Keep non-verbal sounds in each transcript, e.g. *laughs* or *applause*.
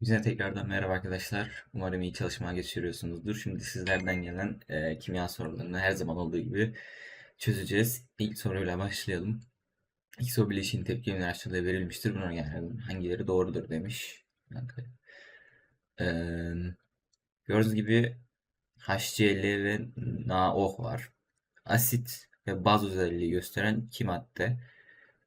Bize tekrardan merhaba arkadaşlar. Umarım iyi çalışma geçiriyorsunuzdur. Şimdi sizlerden gelen e, kimya sorularını her zaman olduğu gibi çözeceğiz. İlk soruyla başlayalım. X o bileşiğin tepkiminin aşağıda verilmiştir. Buna yani hangileri doğrudur demiş. E, gördüğünüz gibi HCl ve NaOH var. Asit ve baz özelliği gösteren iki madde.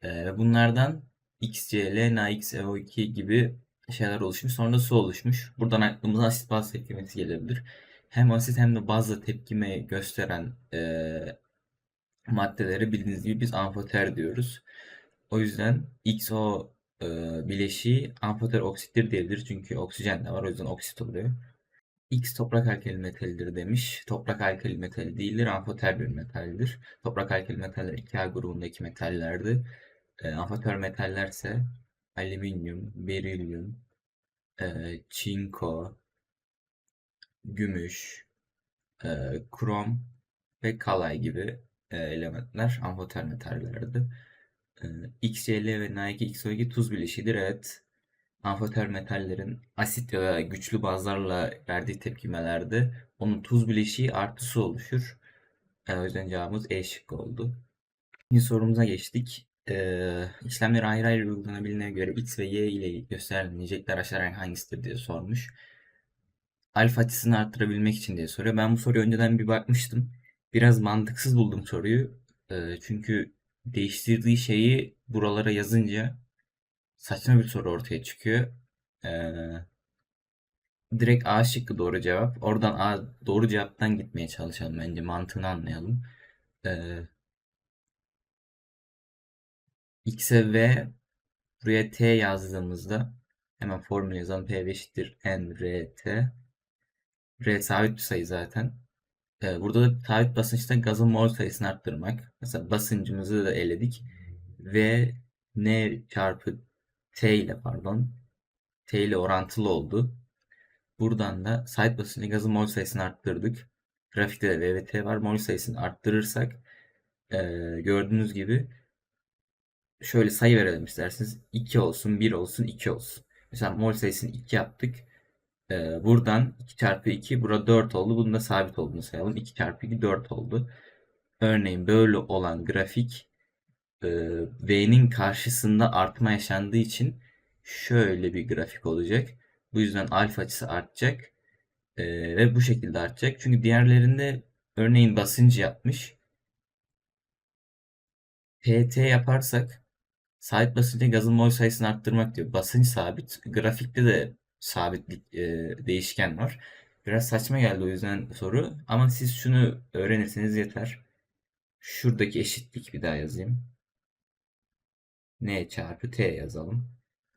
E, bunlardan XCl, NaXeO2 gibi şeyler oluşmuş. Sonra da su oluşmuş. Buradan aklımıza asit baz tepkimesi gelebilir. Hem asit hem de bazla tepkime gösteren e, maddeleri bildiğiniz gibi biz amfoter diyoruz. O yüzden XO e, bileşiği amfoter oksittir diyebilir. Çünkü oksijen de var. O yüzden oksit oluyor. X toprak alkali metalidir demiş. Toprak alkali metali değildir. Amfoter bir metaldir. Toprak alkali metaller 2A grubundaki metallerdi. E, amfoter metallerse alüminyum, berilyum, e, çinko, gümüş, e, krom ve kalay gibi e, elementler amfoter metallerdi. E, XCl ve Na2XO2 tuz bileşiğidir. Evet. Amfoter metallerin asit ya da güçlü bazlarla verdiği tepkimelerde onun tuz bileşiği artı su oluşur. E, o yüzden cevabımız E şıkkı oldu. Şimdi sorumuza geçtik. Ee, işlemler ayrı ayrı uygulanabildiğine göre X ve Y ile gösterilen niceliklere aşağıdan hangisidir diye sormuş. Alfa açısını arttırabilmek için diye soruyor. Ben bu soruyu önceden bir bakmıştım. Biraz mantıksız buldum soruyu. Ee, çünkü değiştirdiği şeyi buralara yazınca saçma bir soru ortaya çıkıyor. Ee, direkt A şıkkı doğru cevap. Oradan A doğru cevaptan gitmeye çalışalım bence. Mantığını anlayalım. Ee, X'e V buraya T yazdığımızda hemen formül yazalım. P eşittir N R T. R sabit bir sayı zaten. Ee, burada da sabit basınçta gazın mol sayısını arttırmak. Mesela basıncımızı da eledik. V N çarpı T ile pardon. T ile orantılı oldu. Buradan da sabit basınçta gazın mol sayısını arttırdık. Grafikte de V ve T var. Mol sayısını arttırırsak e, gördüğünüz gibi şöyle sayı verelim isterseniz. 2 olsun, 1 olsun, 2 olsun. Mesela mol sayısını 2 yaptık. Ee, buradan 2 çarpı 2, burada 4 oldu. Bunun da sabit olduğunu sayalım. 2 çarpı 2 4 oldu. Örneğin böyle olan grafik e, V'nin karşısında artma yaşandığı için şöyle bir grafik olacak. Bu yüzden alfa açısı artacak. E, ve bu şekilde artacak. Çünkü diğerlerinde örneğin basıncı yapmış. PT yaparsak sabit basınçta gazın mol sayısını arttırmak diyor. Basınç sabit. Grafikte de sabitlik e, değişken var. Biraz saçma geldi o yüzden soru. Ama siz şunu öğrenirseniz yeter. Şuradaki eşitlik bir daha yazayım. N çarpı T yazalım.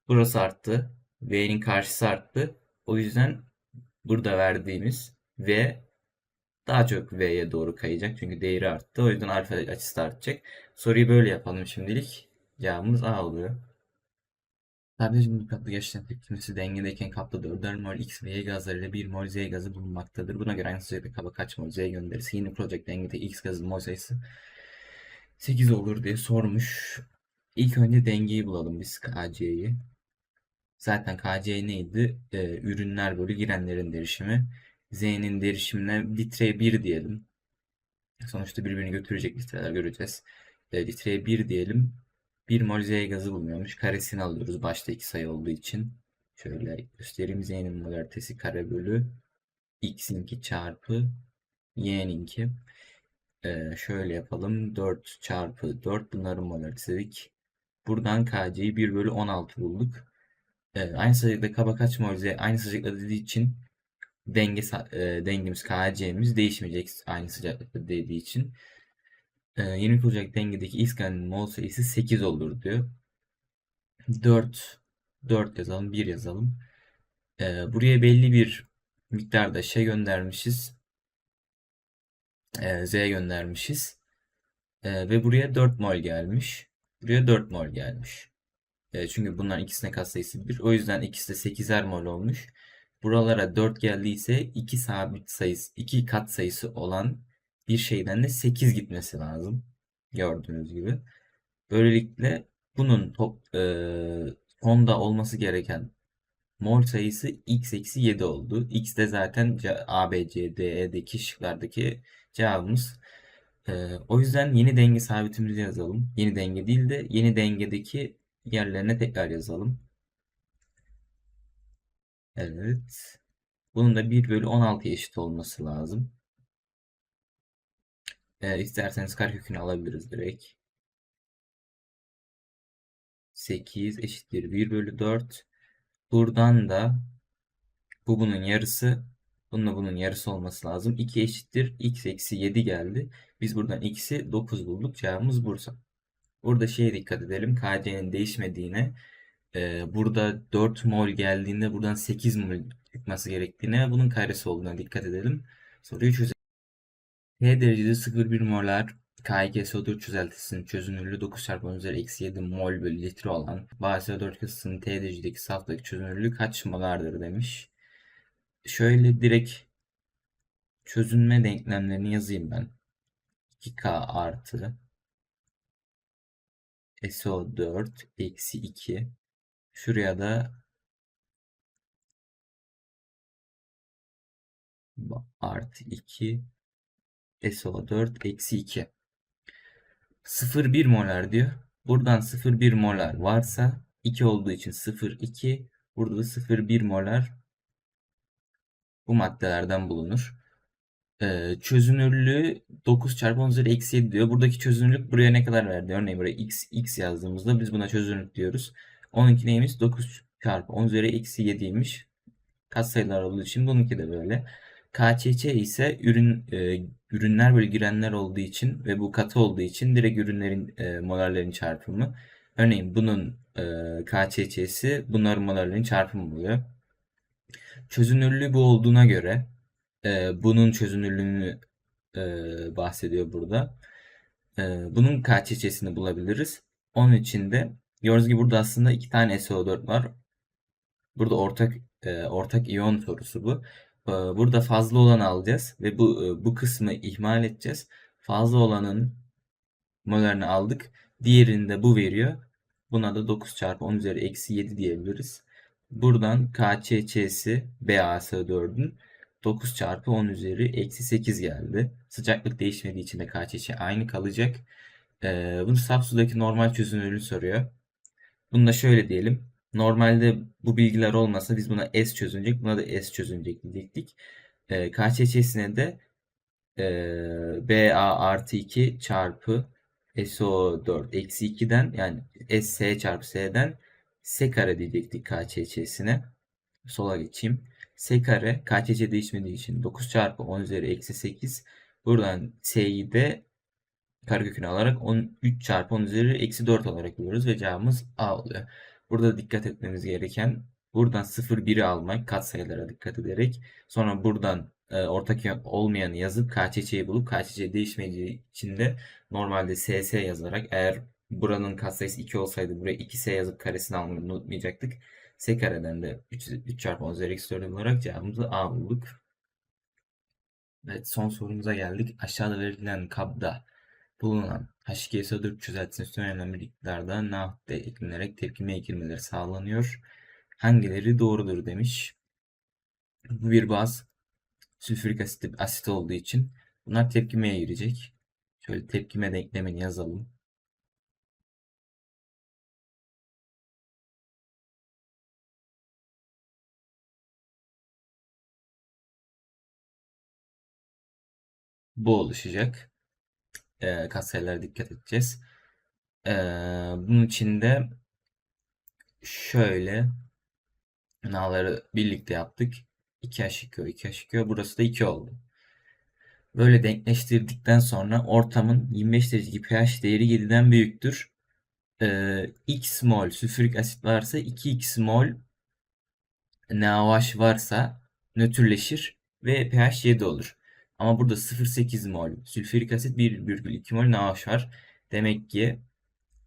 Burası arttı. V'nin karşısı arttı. O yüzden burada verdiğimiz V daha çok V'ye doğru kayacak. Çünkü değeri arttı. O yüzden alfa açısı da artacak. Soruyu böyle yapalım şimdilik. Cevabımız A oluyor. Sadece kaplı geçişten tepkimesi dengedeyken kapta 4 mol X ve Y gazlarıyla 1 mol Z gazı bulunmaktadır. Buna göre aynı sıcaklıkta kaba kaç mol Z gönderirse yine proje dengede X gazının mol sayısı 8 olur diye sormuş. İlk önce dengeyi bulalım biz KC'yi. Zaten KC neydi? Ee, ürünler bölü girenlerin derişimi. Z'nin derişimine litreye 1 diyelim. Sonuçta birbirini götürecek litreler göreceğiz. E, litreye 1 diyelim. 1 mol Z gazı bulunuyormuş. Karesini alıyoruz başta iki sayı olduğu için. Şöyle göstereyim. Z'nin molaritesi kare bölü x'inki çarpı y'ninki. Ee, şöyle yapalım. 4 çarpı 4 bunların molaritesi dedik. Buradan KC'yi 1 bölü 16 bulduk. Ee, aynı sıcaklıkta kaba kaç mol Z aynı sıcaklıkta dediği için denge e, dengemiz KC'miz değişmeyecek aynı sıcaklıkta dediği için. E, 20 olacak dengedeki gazenin mol sayısı 8 olur diyor. 4 4 yazalım, 1 yazalım. E, buraya belli bir miktarda şey göndermişiz. E, Z göndermişiz. E, ve buraya 4 mol gelmiş. Buraya 4 mol gelmiş. E, çünkü bunların ikisine katsayısı 1. O yüzden ikisi de 8'er mol olmuş. Buralara 4 geldiyse 2 sabit sayısı, 2 kat sayısı olan bir şeyden de 8 gitmesi lazım. Gördüğünüz gibi. Böylelikle bunun top, e, sonda olması gereken mol sayısı x eksi 7 oldu. X de zaten A, B, C, D, E'deki şıklardaki cevabımız. Ee, o yüzden yeni denge sabitimizi yazalım. Yeni denge değil de yeni dengedeki yerlerine tekrar yazalım. Evet. Bunun da 1 bölü 16 eşit olması lazım. Ee, isterseniz karekökünü alabiliriz direkt. 8 eşittir 1 bölü 4. Buradan da bu bunun yarısı. Bununla bunun yarısı olması lazım. 2 eşittir. x eksi 7 geldi. Biz buradan x'i 9 bulduk. Cevabımız Bursa. Burada şeye dikkat edelim. KC'nin değişmediğine. e, burada 4 mol geldiğinde buradan 8 mol çıkması gerektiğine bunun karesi olduğuna dikkat edelim. Soruyu çözelim. T derecede 0,1 molar K2SO4 çözeltisinin çözünürlüğü 9 çarpı 10 üzeri eksi 7 mol bölü litre olan BaSO4 kasısının T derecedeki saftaki çözünürlüğü kaç molardır demiş. Şöyle direkt çözünme denklemlerini yazayım ben. 2K artı SO4 eksi 2 şuraya da artı 2 SO4 eksi 2 0,1 molar diyor. Buradan 0,1 molar varsa 2 olduğu için 0,2 burada da 0,1 molar bu maddelerden bulunur. Ee, çözünürlüğü 9 çarpı 10 üzeri eksi 7 diyor. Buradaki çözünürlük buraya ne kadar verdi? Örneğin buraya x, x yazdığımızda biz buna çözünürlük diyoruz. Onunki neymiş? 9 çarpı 10 üzeri eksi 7'ymiş. Katsayılar olduğu için bununki de böyle. KÇÇ ise ürün e, ürünler böyle girenler olduğu için ve bu katı olduğu için direkt ürünlerin e, molarların çarpımı. Örneğin bunun e, KÇÇ'si bunların molarların çarpımı oluyor. Çözünürlüğü bu olduğuna göre e, bunun çözünürlüğünü e, bahsediyor burada. E, bunun KÇÇ'sini bulabiliriz. Onun için de gördüğünüz gibi burada aslında iki tane SO4 var. Burada ortak e, ortak iyon sorusu bu. E, burada fazla olanı alacağız ve bu e, bu kısmı ihmal edeceğiz. Fazla olanın molarını aldık. Diğerini de bu veriyor. Buna da 9 çarpı 10 üzeri eksi 7 diyebiliriz. Buradan KÇÇ'si BaSO4'ün 9 çarpı 10 üzeri eksi 8 geldi. Sıcaklık değişmediği için de KÇÇ aynı kalacak. Ee, bunu saf sudaki normal çözünürlüğü soruyor. Bunu da şöyle diyelim. Normalde bu bilgiler olmasa biz buna S çözünecek, buna da S çözünecek diyecektik. Ee, KÇÇ'sine de e, BA artı 2 çarpı SO4 eksi 2'den yani S çarpı S'den S kare diyecektik KÇÇ'sine. Sola geçeyim. S kare KÇÇ değişmediği için 9 çarpı 10 üzeri eksi 8. Buradan S'yi de karekökünü alarak 13 çarpı 10 üzeri eksi 4 olarak buluyoruz ve cevabımız A oluyor. Burada dikkat etmemiz gereken buradan 0,1'i almak katsayılara dikkat ederek sonra buradan e, ortak olmayanı yazıp KÇÇ'yi bulup KÇÇ değişmediği için de normalde SS yazarak eğer buranın katsayısı 2 olsaydı buraya 2S yazıp karesini almayı unutmayacaktık. S kareden de 3, 3 çarpı 10 üzeri 4 olarak cevabımızı A bulduk. Evet son sorumuza geldik. Aşağıda verilen kabda bulunan H2SO4 çözeltisinin önemli miktarda NaOH eklenerek tepkimeye girmeleri sağlanıyor. Hangileri doğrudur demiş. Bu bir baz sülfürik asit, asit olduğu için bunlar tepkimeye girecek. Şöyle tepkime denklemini yazalım. Bu oluşacak. E, katsayılara dikkat edeceğiz. E, bunun için de şöyle Na'ları birlikte yaptık. 2 H2O, 2 H2O. Burası da 2 oldu. Böyle denkleştirdikten sonra ortamın 25 derecedeki pH değeri 7'den büyüktür. Ee, x mol sülfürik asit varsa 2x mol NaOH varsa nötrleşir ve pH 7 olur. Ama burada 0,8 mol sülfürik asit 1,2 mol NaOH var. Demek ki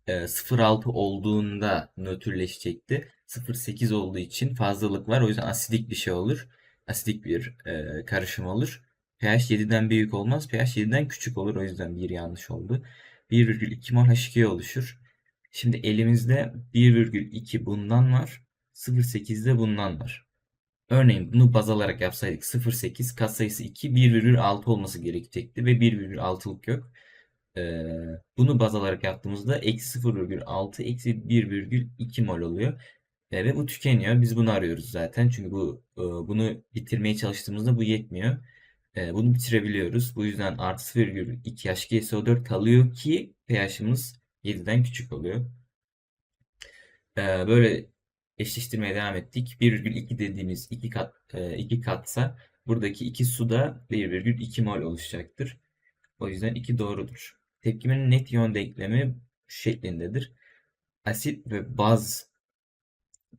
0,6 e, olduğunda nötrleşecekti. 0,8 olduğu için fazlalık var. O yüzden asidik bir şey olur. Asidik bir e, karışım olur. pH 7'den büyük olmaz. pH 7'den küçük olur. O yüzden bir yanlış oldu. 1,2 mol H2 oluşur. Şimdi elimizde 1,2 bundan var. 0.8'de bundan var. Örneğin bunu baz alarak yapsaydık 0.8 katsayısı 2 1,6 olması gerekecekti ve 1,6'lık yok. Ee, bunu baz alarak yaptığımızda eksi 0,6 eksi 1,2 mol oluyor. Ee, ve bu tükeniyor. Biz bunu arıyoruz zaten. Çünkü bu e, bunu bitirmeye çalıştığımızda bu yetmiyor. Ee, bunu bitirebiliyoruz. Bu yüzden artı 0,2 H2SO4 kalıyor ki pH'imiz 7'den küçük oluyor. Ee, böyle eşleştirmeye devam ettik. 1,2 dediğimiz 2 kat e, 2 katsa buradaki 2 su da 1,2 mol oluşacaktır. O yüzden 2 doğrudur. Tepkimenin net iyon denklemi şeklindedir. Asit ve baz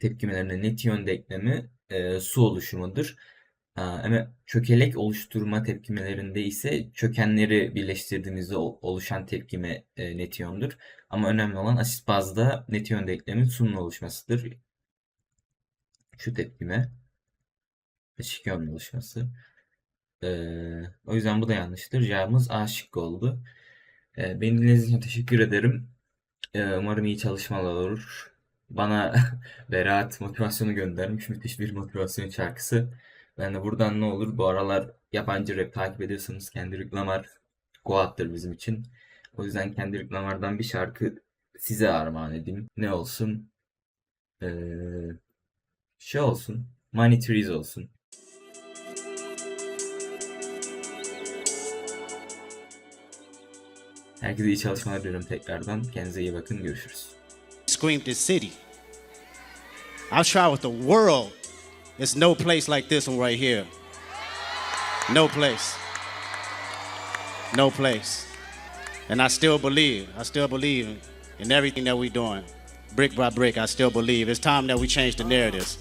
tepkimelerinin net iyon denklemi e, su oluşumudur. Aa, Ama çökelek oluşturma tepkimelerinde ise çökenleri birleştirdiğimizde ol- oluşan tepkime e, net iyondur. Ama önemli olan asit bazda net iyon denklemin sunun oluşmasıdır. Şu tepkime H2 iyonun oluşması. Ee, o yüzden bu da yanlıştır. Cevabımız A şıkkı oldu. Ee, beni dinlediğiniz için teşekkür ederim. Ee, umarım iyi çalışmalar olur. Bana *laughs* Berat motivasyonu göndermiş. Müthiş bir motivasyon şarkısı. Ben de buradan ne olur bu aralar yabancı rap takip ediyorsanız Kendrick Lamar Goat'tır bizim için. O yüzden Kendrick Lamar'dan bir şarkı size armağan edeyim. Ne olsun? Ee, şey olsun. Money Trees olsun. Herkese iyi çalışmalar diliyorum tekrardan. Kendinize iyi bakın. Görüşürüz. screamed the city. I've traveled the world. There's no place like this one right here. No place. No place. And I still believe, I still believe in everything that we're doing. Brick by brick, I still believe. It's time that we change the narratives.